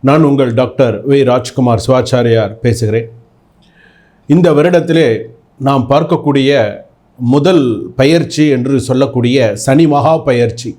நான் உங்கள் doctor V. Rajkumar Sivachariyar பேசுகிறேன். இந்த வருடத்திலே நாம் பார்க்கக்கூடிய முதல் பயிற்சி என்று சொல்லக்கூடிய சனி மகா பயிற்சி.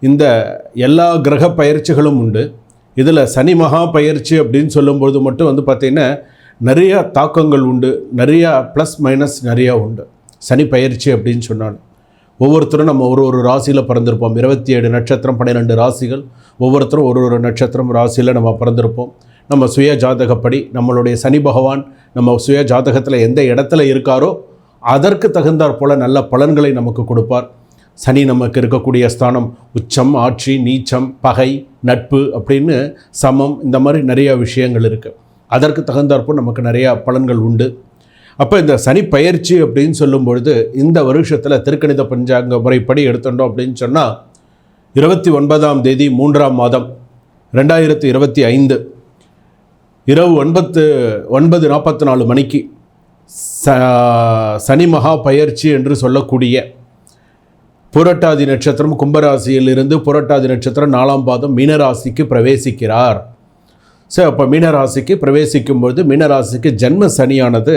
இந்த எல்லா கிரக பயிற்சிகளும் உண்டு. இதில் சனி மகா பயிற்சி அப்படின்னு சொல்லும்பொழுது மட்டும் வந்து பார்த்திங்கன்னா நிறையா தாக்கங்கள் உண்டு. நிறையா ப்ளஸ் மைனஸ் நிறையா உண்டு. சனி பயிற்சி அப்படின்னு சொன்னாலும். ஒவ்வொருத்தரும் நம்ம ஒரு ஒரு ராசியில் பிறந்திருப்போம். இருபத்தி ஏழு நட்சத்திரம் பன்னிரெண்டு ராசிகள். ஒவ்வொருத்தரும் ஒரு ஒரு நட்சத்திரம் ராசியில் நம்ம பிறந்திருப்போம். நம்ம சுய ஜாதகப்படி நம்மளுடைய சனி பகவான் நம்ம சுய ஜாதகத்தில் எந்த இடத்துல இருக்காரோ அதற்கு தகுந்தாற் போல நல்ல பலன்களை நமக்கு கொடுப்பார். சனி நமக்கு இருக்கக்கூடிய ஸ்தானம் உச்சம் ஆட்சி நீச்சம் பகை நட்பு அப்படின்னு சமம். இந்த மாதிரி நிறையா விஷயங்கள் இருக்குது அதற்கு தகுந்தாற்போல் நமக்கு நிறையா பலன்கள் உண்டு. அப்போ இந்த சனி பயிற்சி அப்படின்னு சொல்லும் பொழுது இந்த வருஷத்தில் திருக்கணித பஞ்சாங்க முறைப்படி எடுத்துட்டோம் அப்படின்னு சொன்னால் இருபத்தி ஒன்பதாம் தேதி மூன்றாம் மாதம் ரெண்டாயிரத்தி இருபத்தி ஐந்து. இரவு ஒன்பத்து ஒன்பது நாற்பத்தி நாலு மணிக்கு ச சனி மகா பயிற்சி என்று சொல்லக்கூடிய புரட்டாதி நட்சத்திரம் கும்பராசியிலிருந்து புரட்டாதி நட்சத்திரம் நாலாம் பாதம் மீனராசிக்கு பிரவேசிக்கிறார். ஸோ அப்போ மீனராசிக்கு பிரவேசிக்கும் பொழுது மீனராசிக்கு ஜென்ம சனியானது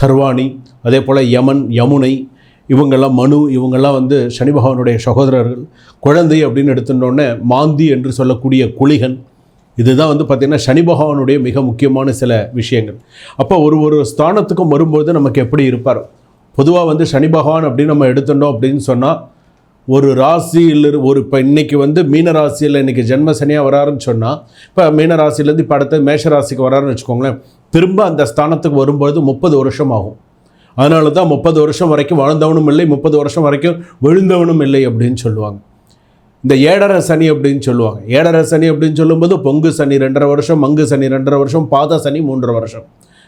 சர்வாணி அதே போல் யமன் யமுனை இவங்கெல்லாம் மனு இவங்கெல்லாம் வந்து சனி பகவானுடைய சகோதரர்கள் குழந்தை அப்படின்னு எடுத்துட்டோன்னே மாந்தி என்று சொல்லக்கூடிய குளிகன். இதுதான் வந்து பார்த்திங்கன்னா சனி பகவானுடைய மிக முக்கியமான சில விஷயங்கள். அப்போ ஒரு ஒரு ஸ்தானத்துக்கும் வரும்போது நமக்கு எப்படி இருப்பார்? பொதுவாக வந்து சனி பகவான் அப்படின்னு நம்ம எடுத்துட்டோம் அப்படின்னு சொன்னால் ஒரு ராசியில் இரு- ஒரு இப்போ இன்றைக்கி வந்து மீன ராசியில் இன்றைக்கி ஜென்ம சனியாக வராருன்னு சொன்னால் இப்போ மீன ராசியிலேருந்து இப்போ அடுத்து மேஷ ராசிக்கு வராருன்னு வச்சுக்கோங்களேன். திரும்ப அந்த ஸ்தானத்துக்கு வரும்பொழுது முப்பது வருஷம் ஆகும் அதனால தான் முப்பது வருஷம் வரைக்கும் வாழ்ந்தவனும் இல்லை முப்பது வருஷம் வரைக்கும் விழுந்தவனும் இல்லை அப்படின்னு சொல்லுவாங்க. இந்த ஏழரை சனி அப்படின்னு சொல்லுவாங்க. ஏழரை சனி அப்படின்னு சொல்லும்போது பொங்கு சனி ரெண்டரை வருஷம் மங்கு சனி ரெண்டரை வருஷம் பாத சனி மூன்றரை வருஷம்.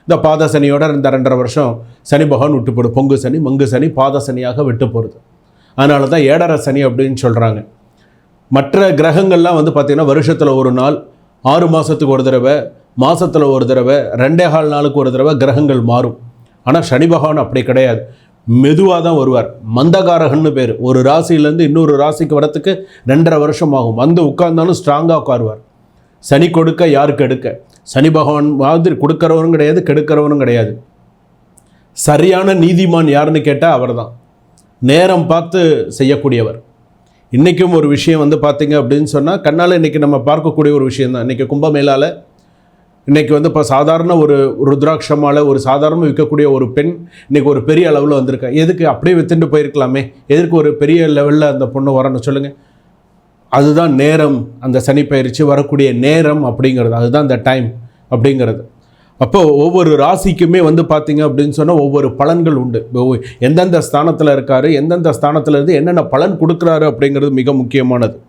இந்த பாத சனியோட இந்த ரெண்டரை வருஷம் சனி பகவான் விட்டு போடும் பொங்கு சனி மங்கு சனி பாத சனியாக விட்டு போகிறது அதனால தான் ஏழரை சனி அப்படின்னு சொல்கிறாங்க மற்ற கிரகங்கள்லாம் வந்து பார்த்திங்கன்னா வருஷத்தில் ஒரு நாள் ஆறு மாதத்துக்கு ஒரு தடவை மாதத்தில் ஒரு தடவை ரெண்டே கால் நாளுக்கு ஒரு தடவை கிரகங்கள் மாறும். ஆனால் சனி பகவான் அப்படி கிடையாது. மெதுவாக தான் வருவார். மந்தகாரகன்னு பேர். ஒரு ராசியிலேருந்து இன்னொரு ராசிக்கு வரத்துக்கு ரெண்டரை வருஷம் ஆகும். வந்து உட்கார்ந்தாலும் ஸ்ட்ராங்காக உட்காருவார். சனி கொடுக்க யாருக்கு எடுக்க? சனி பகவான் மாதிரி கொடுக்குறவரும் கிடையாது கெடுக்கிறவரும் கிடையாது. சரியான நீதிமான் யாருன்னு கேட்டால் அவர் தான் நேரம் பார்த்து செய்யக்கூடியவர். இன்றைக்கும் ஒரு விஷயம் வந்து பார்த்தீங்க அப்படின்னு சொன்னால் கண்ணால் இன்றைக்கி நம்ம பார்க்கக்கூடிய ஒரு விஷயம் தான் இன்றைக்கி கும்பமேளால் இன்றைக்கி வந்து இப்போ சாதாரண ஒரு ருத்ராட்சமால ஒரு சாதாரண விற்கக்கூடிய ஒரு பெண் இன்றைக்கி ஒரு பெரிய அளவில் வந்திருக்கா? எதுக்கு அப்படியே வித்துட்டு போயிருக்கலாமே? எதுக்கு ஒரு பெரிய லெவலில் அந்த பொண்ணு வரணும் சொல்லுங்கள் அதுதான் நேரம். அந்த சனி பயிற்சி வரக்கூடிய நேரம் அப்படிங்கிறது. அதுதான் அந்த டைம் அப்படிங்கிறது. அப்போ ஒவ்வொரு ராசிக்குமே வந்து பார்த்தீங்க அப்படின்னு சொன்னால் ஒவ்வொரு பலன்கள் உண்டு. ஒவ்வொ- எந்தெந்த ஸ்தானத்தில் இருக்காரு? எந்தெந்த ஸ்தானத்துல இருந்து என்னென்ன பலன் கொடுக்குறாரு அப்படிங்கிறது மிக முக்கியமானது.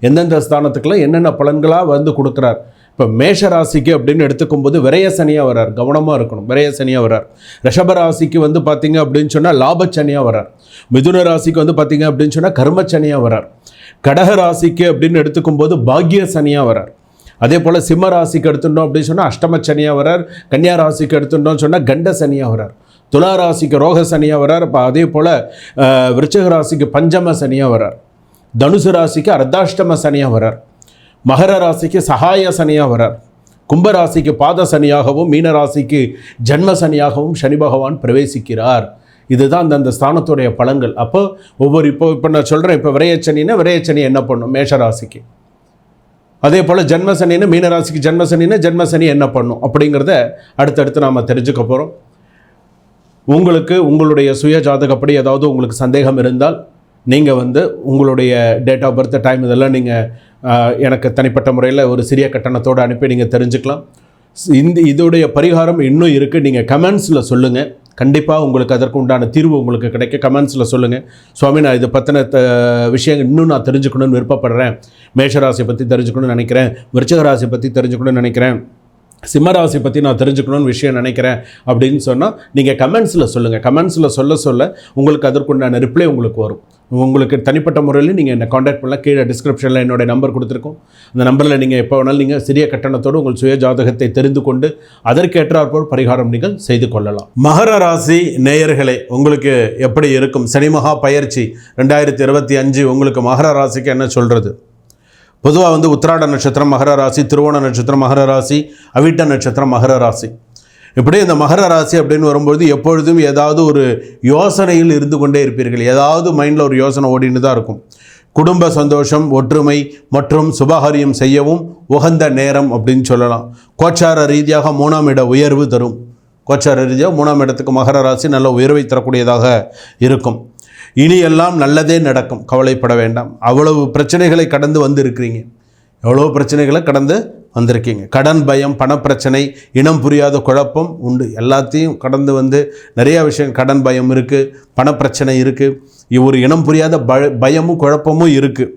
எந்தெந்த ஸ்தானத்துக்குலாம் என்னென்ன பலன்களாக வந்து கொடுக்குறார்? இப்போ மேஷ ராசிக்கு அப்படின்னு எடுத்துக்கும் போது விரய சனியாக வரார் கவனமாக இருக்கணும் விரையசனியாக வரார் ரிஷப ராசிக்கு வந்து பார்த்தீங்க அப்படின்னு சொன்னால் லாபச்சனியாக வரார் மிதுன ராசிக்கு வந்து பார்த்தீங்க அப்படின்னு சொன்னால் கர்மச்சனியாக வரார் கடக ராசிக்கு அப்படின்னு எடுத்துக்கும் போது பாக்ய சனியாக வரார் அதே போல் சிம்ம ராசிக்கு எடுத்துட்டோம் அப்படின்னு சொன்னால் அஷ்டம சனியாக வரார் கன்னியா ராசிக்கு எடுத்துட்டோம்னு சொன்னால் கண்ட சனியாக வரார் துலா ராசிக்கு ரோக சனியாக வரார் இப்போ அதே போல் விருச்சக ராசிக்கு பஞ்சம சனியாக வரார் தனுசு ராசிக்கு அர்த்தாஷ்டம சனியாக வரார் மகர ராசிக்கு சகாய சனியாக வரார். கும்பராசிக்கு பாத சனியாகவும் மீன ராசிக்கு சனியாகவும் சனி பகவான் பிரவேசிக்கிறார். இதுதான் அந்தந்த ஸ்தானத்துடைய பலன்கள். அப்போ ஒவ்வொரு இப்போ இப்போ நான் சொல்கிறேன் இப்போ விரையச்சனின்னா விரையச்சனி என்ன பண்ணும்? மேஷராசிக்கு அதே போல் ஜென்மசனின்னு மீனராசிக்கு ஜென்மசனின்னு ஜென்மசனி என்ன பண்ணும்? அப்படிங்கிறத அடுத்தடுத்து நாம் தெரிஞ்சுக்க போகிறோம் உங்களுக்கு உங்களுடைய சுய ஜாதகப்படி ஏதாவது உங்களுக்கு சந்தேகம் இருந்தால் நீங்கள் வந்து உங்களுடைய டேட் ஆஃப் பர்த் டைம் இதெல்லாம் நீங்கள் எனக்கு தனிப்பட்ட முறையில் ஒரு சிறிய கட்டணத்தோடு அனுப்பி நீங்கள் தெரிஞ்சுக்கலாம். ஸ்- இந்த இதோடைய பரிகாரம் இன்னும் இருக்குது நீங்கள் கமெண்ட்ஸில் சொல்லுங்கள் கண்டிப்பாக உங்களுக்கு அதற்கு உண்டான தீர்வு உங்களுக்கு கிடைக்க கமெண்ட்ஸில் சொல்லுங்கள் சுவாமி நான் இதை பற்றின த விஷயங்கள் இன்னும் நான் தெரிஞ்சுக்கணும்னு விருப்பப்படுறேன். மேஷராசியை பற்றி தெரிஞ்சுக்கணும்னு நினைக்கிறேன். விருச்சிக ராசியை பற்றி தெரிஞ்சுக்கணும்னு நினைக்கிறேன். சிம்மராசி பற்றி நான் தெரிஞ்சுக்கணும்னு விஷயம் நினைக்கிறேன் அப்படின்னு சொன்னால் நீங்கள் கமெண்ட்ஸில் சொல்லுங்கள் கமெண்ட்ஸில் சொல்ல சொல்ல உங்களுக்கு அதற்குண்டான ரிப்ளை உங்களுக்கு வரும். உங்களுக்கு தனிப்பட்ட முறையில் நீங்கள் என்னை காண்டாக்ட் பண்ணலாம். கீழே டிஸ்கிரிப்ஷனில் என்னுடைய நம்பர் கொடுத்துருக்கோம். அந்த நம்பரில் நீங்கள் எப்போ வேணாலும் நீங்கள் சிறிய கட்டணத்தோடு உங்கள் சுய ஜாதகத்தை தெரிந்து கொண்டு அதற்கேற்றாற்போல் பரிகாரம் நீங்கள் செய்து கொள்ளலாம். மகர ராசி நேயர்களே உங்களுக்கு எப்படி இருக்கும்? சனி மகா பயிற்சி ரெண்டாயிரத்தி இருபத்தி அஞ்சு உங்களுக்கு மகர ராசிக்கு என்ன சொல்கிறது பொதுவாக வந்து உத்திராட நட்சத்திரம் மகர ராசி திருவோண நட்சத்திரம் மகர ராசி அவிட்ட நட்சத்திரம் மகர ராசி. இப்படி இந்த மகர ராசி அப்படின்னு வரும்பொழுது எப்பொழுதும் ஏதாவது ஒரு யோசனையில் இருந்து கொண்டே இருப்பீர்கள். ஏதாவது மைண்டில் ஒரு யோசனை ஓடின்னு தான் இருக்கும். குடும்ப சந்தோஷம் ஒற்றுமை மற்றும் சுபகாரியம் செய்யவும் உகந்த நேரம் அப்படின்னு சொல்லலாம். கோச்சார ரீதியாக மூணாம் இட உயர்வு தரும். கோச்சார ரீதியாக மூணாம் இடத்துக்கு மகர ராசி நல்ல உயர்வை தரக்கூடியதாக இருக்கும். இனி எல்லாம் நல்லதே நடக்கும். கவலைப்பட வேண்டாம். அவ்வளவு பிரச்சனைகளை கடந்து வந்திருக்கிறீங்க. எவ்வளோ பிரச்சனைகளை கடந்து வந்திருக்கீங்க. கடன் பயம் பணப்பிரச்சனை இனம் புரியாத குழப்பம் உண்டு. எல்லாத்தையும் கடந்து வந்து நிறையா விஷயம் கடன் பயம் இருக்குது பணப்பிரச்சனை இருக்குது ஒரு இனம் புரியாத ப பயமும் குழப்பமும் இருக்குது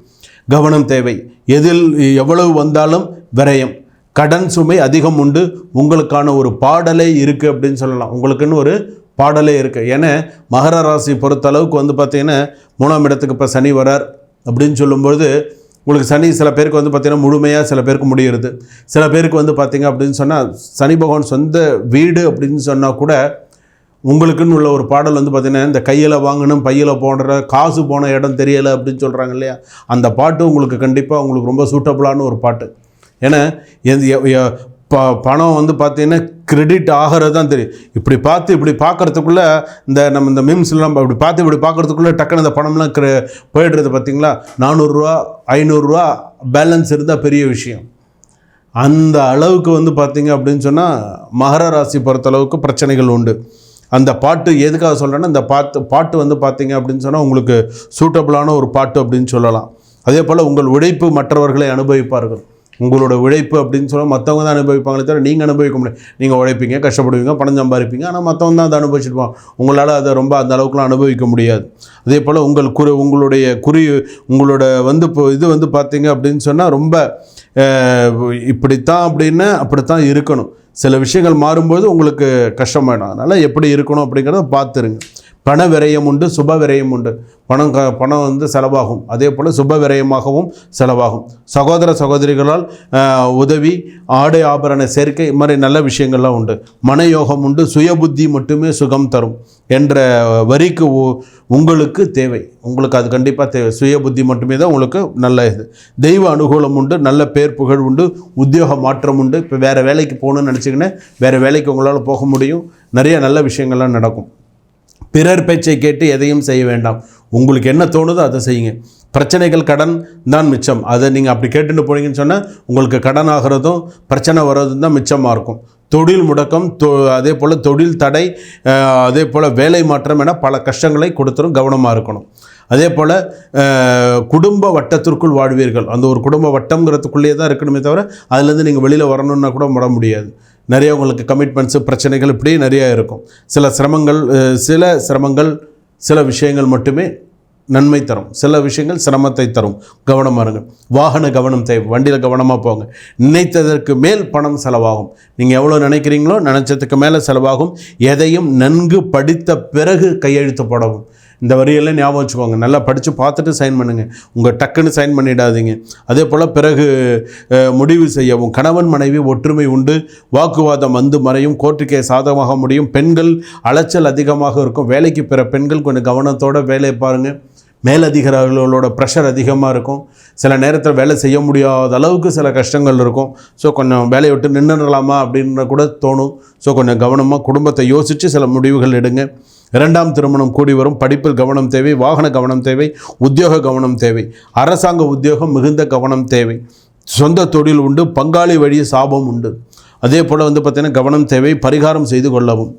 கவனம் தேவை. எதில் எவ்வளவு வந்தாலும் விரயம். கடன் சுமை அதிகம் உண்டு. உங்களுக்கான ஒரு பாடலே இருக்குது அப்படின்னு சொல்லலாம். உங்களுக்குன்னு ஒரு பாடலே இருக்குது ஏன்னா மகர ராசி பொறுத்த அளவுக்கு வந்து பார்த்திங்கன்னா மூணாம் இடத்துக்கு இப்போ சனி வரார் அப்படின்னு சொல்லும்பொழுது உங்களுக்கு சனி சில பேருக்கு வந்து பார்த்தீங்கன்னா முழுமையாக சில பேருக்கு முடிகிறது சில பேருக்கு வந்து பார்த்திங்க அப்படின்னு சொன்னால் சனி பகவான் சொந்த வீடு அப்படின்னு சொன்னால் கூட உங்களுக்குன்னு உள்ள ஒரு பாடல் வந்து பார்த்திங்கன்னா இந்த கையில் வாங்கணும் பையில் போன்ற காசு போன இடம் தெரியலை அப்படின்னு சொல்கிறாங்க இல்லையா? அந்த பாட்டு உங்களுக்கு கண்டிப்பாக உங்களுக்கு ரொம்ப சூட்டபுளான ஒரு பாட்டு. ஏன்னா எந்த ப பணம் வந்து பார்த்தீங்கன்னா கிரெடிட் ஆகிறது தான் தெரியும். இப்படி பார்த்து இப்படி பார்க்கறதுக்குள்ளே இந்த நம்ம இந்த மீம்ஸ்லாம் இப்படி பார்த்து இப்படி பார்க்கறதுக்குள்ளே டக்குன்னு இந்த பணம்லாம் கிர போயிடுறது பார்த்தீங்களா நானூறுரூவா ஐநூறுரூவா பேலன்ஸ் இருந்தால் பெரிய விஷயம். அந்த அளவுக்கு வந்து பார்த்தீங்க அப்படின்னு சொன்னால் மகர ராசி பொறுத்த அளவுக்கு பிரச்சனைகள் உண்டு. அந்த பாட்டு எதுக்காக சொல்கிறேன்னா இந்த பாட்டு பாட்டு வந்து பார்த்தீங்க அப்படின்னு சொன்னால் உங்களுக்கு சூட்டபுளான ஒரு பாட்டு அப்படின்னு சொல்லலாம். அதே போல் உங்கள் உழைப்பு மற்றவர்களை அனுபவிப்பார்கள். உங்களோட உழைப்பு அப்படின்னு சொன்னால் மற்றவங்க தான் அனுபவிப்பாங்களே தவிர நீங்கள் அனுபவிக்க முடியாது. நீங்கள் உழைப்பீங்க கஷ்டப்படுவீங்க பணம் சம்பாதிப்பீங்க. ஆனால் மற்றவங்க தான் அதை அனுபவிச்சிருப்பாங்க உங்களால் அதை ரொம்ப அந்த அளவுக்குலாம் அனுபவிக்க முடியாது. அதே போல் உங்கள் குறி உங்களுடைய குறி உங்களோட வந்து இப்போ இது வந்து பார்த்தீங்க அப்படின்னு சொன்னால் ரொம்ப இப்படித்தான் அப்படின்னு அப்படித்தான் இருக்கணும். சில விஷயங்கள் மாறும்போது உங்களுக்கு கஷ்டமாயிடும். அதனால் எப்படி இருக்கணும் அப்படிங்கிறத பார்த்துருங்க. பண விரயம் உண்டு சுப விரயம் உண்டு. பணம் க பணம் வந்து செலவாகும். அதே போல் சுப விரயமாகவும் செலவாகும். சகோதர சகோதரிகளால் உதவி ஆடை ஆபரண சேர்க்கை இது மாதிரி நல்ல விஷயங்கள்லாம் உண்டு. மனயோகம் உண்டு சுயபுத்தி மட்டுமே சுகம் தரும் என்ற வரிக்கு உ- உங்களுக்கு தேவை. உங்களுக்கு அது கண்டிப்பாக தேவை. சுயபுத்தி மட்டுமே தான் உங்களுக்கு நல்ல இது. தெய்வ அனுகூலம் உண்டு நல்ல பேர் புகழ் உண்டு உத்தியோக மாற்றம் உண்டு. இப்போ வேறு வேலைக்கு போகணும்னு நினச்சிங்கன்னா வேறு வேலைக்கு உங்களால் போக முடியும். நிறைய நல்ல விஷயங்கள்லாம் நடக்கும். பிறர் பேச்சை கேட்டு எதையும் செய்ய வேண்டாம். உங்களுக்கு என்ன தோணுதோ அதை செய்யுங்க. பிரச்சனைகள் கடன் தான் மிச்சம். அதை நீங்கள் அப்படி கேட்டுட்டு போனீங்கன்னு சொன்னால் உங்களுக்கு கடன் ஆகிறதும் பிரச்சனை வர்றதும் தான் மிச்சமாக இருக்கும். தொழில் முடக்கம் தொ அதே போல் தொழில் தடை அதே போல் வேலை மாற்றம் என பல கஷ்டங்களை கொடுத்துரும் கவனமாக இருக்கணும். அதே போல் குடும்ப வட்டத்திற்குள் வாழ்வீர்கள். அந்த ஒரு குடும்ப வட்டங்கிறதுக்குள்ளேயே தான் இருக்கணுமே தவிர அதுலேருந்து நீங்கள் வெளியில் வரணுன்னா கூட முட முடியாது. நிறைய உங்களுக்கு கமிட்மெண்ட்ஸு பிரச்சனைகள் இப்படி நிறையா இருக்கும். சில சிரமங்கள் சில சிரமங்கள் சில விஷயங்கள் மட்டுமே நன்மை தரும். சில விஷயங்கள் சிரமத்தை தரும். கவனமாக இருங்க வாகன கவனம் தேவை. வண்டியில் கவனமாக போங்க. நினைத்ததற்கு மேல் பணம் செலவாகும். நீங்கள் எவ்வளோ நினைக்கிறீங்களோ நினச்சதுக்கு மேலே செலவாகும். எதையும் நன்கு படித்த பிறகு கையெழுத்து போடவும். இந்த வரியெல்லாம் ஞாபகம் வச்சுக்கோங்க. நல்லா படித்து பார்த்துட்டு சைன் பண்ணுங்கள் உங்கள் டக்குன்னு சைன் பண்ணிடாதீங்க. அதே போல் பிறகு முடிவு செய்யவும். கணவன் மனைவி ஒற்றுமை உண்டு. வாக்குவாதம் வந்து மறையும். கோர்ட்டுக்கே சாதகமாக முடியும். பெண்கள் அலைச்சல் அதிகமாக இருக்கும். வேலைக்கு பிற பெண்கள் கொஞ்சம் கவனத்தோடு வேலையை பாருங்கள் மேலதிகாரிகளோட ப்ரெஷர் அதிகமாக இருக்கும். சில நேரத்தில் வேலை செய்ய முடியாத அளவுக்கு சில கஷ்டங்கள் இருக்கும். ஸோ கொஞ்சம் வேலையை விட்டு நின்றுடலாமா அப்படின்னு கூட தோணும். ஸோ கொஞ்சம் கவனமாக குடும்பத்தை யோசித்து சில முடிவுகள் எடுங்க. இரண்டாம் திருமணம் கூடி வரும். படிப்பில் கவனம் தேவை வாகன கவனம் தேவை உத்தியோக கவனம் தேவை. அரசாங்க உத்தியோகம் மிகுந்த கவனம் தேவை. சொந்த தொழில் உண்டு பங்காளி வழி சாபம் உண்டு. அதே போல் வந்து பார்த்திங்கன்னா கவனம் தேவை பரிகாரம் செய்து கொள்ளவும்.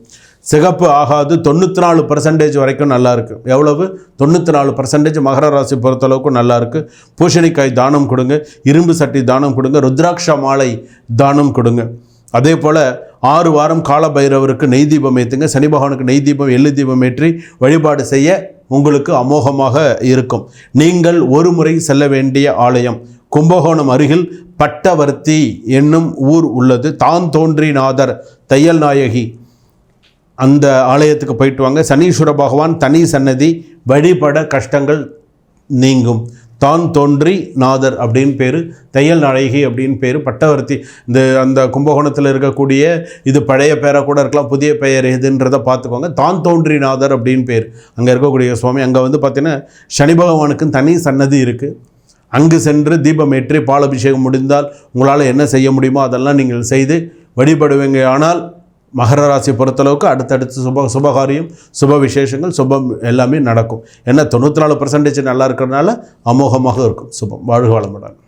சிகப்பு ஆகாது. தொண்ணூற்றி நாலு பர்சன்டேஜ் வரைக்கும் நல்லாயிருக்கு எவ்வளவு? தொண்ணூற்றி நாலு பர்சன்டேஜ் மகர ராசி பொறுத்தளவுக்கு நல்லாயிருக்கு பூசணிக்காய் தானம் கொடுங்க. இரும்பு சட்டி தானம் கொடுங்க. ருத்ராட்ச மாலை தானம் கொடுங்க. அதே போல் ஆறு வாரம் கால பைரவருக்கு நெய் தீபம் ஏற்றுங்க சனி பகவானுக்கு நெய் தீபம் எள்ளு தீபம் ஏற்றி வழிபாடு செய்ய உங்களுக்கு அமோகமாக இருக்கும். நீங்கள் ஒரு முறை செல்ல வேண்டிய ஆலயம் கும்பகோணம் அருகில் பட்டவர்த்தி என்னும் ஊர் உள்ளது. தான் தோன்றிநாதர் தையல் நாயகி அந்த ஆலயத்துக்கு போயிட்டு வாங்க. சனீஸ்வர பகவான் தனி சன்னதி வழிபட கஷ்டங்கள் நீங்கும். தான் தோன்றி நாதர் அப்படின்னு பேர் தையல் நாயகி அப்படின்னு பேர் பட்டவர்த்தி இந்த அந்த கும்பகோணத்தில் இருக்கக்கூடிய இது பழைய பேராக கூட இருக்கலாம் புதிய பெயர் எதுன்றதை பார்த்துக்கோங்க. தான் தோன்றி நாதர் அப்படின்னு பேர். அங்கே இருக்கக்கூடிய சுவாமி அங்கே வந்து பார்த்தீங்கன்னா சனி பகவானுக்கும் தனி சன்னதி இருக்குது அங்கு சென்று தீபம் ஏற்றி பாலபிஷேகம் முடிந்தால் உங்களால் என்ன செய்ய முடியுமோ அதெல்லாம் நீங்கள் செய்து வழிபடுவீங்க. ஆனால் மகர ராசி பொறுத்தளவுக்கு அடுத்தடுத்து சுப சுபகாரியம் சுப விசேஷங்கள் சுபம் எல்லாமே நடக்கும். ஏன்னா தொண்ணூற்றி நாலு பர்சன்டேஜ் நல்லா இருக்கிறதுனால அமோகமாக இருக்கும் சுபம். வாழ்க வளமுடன்.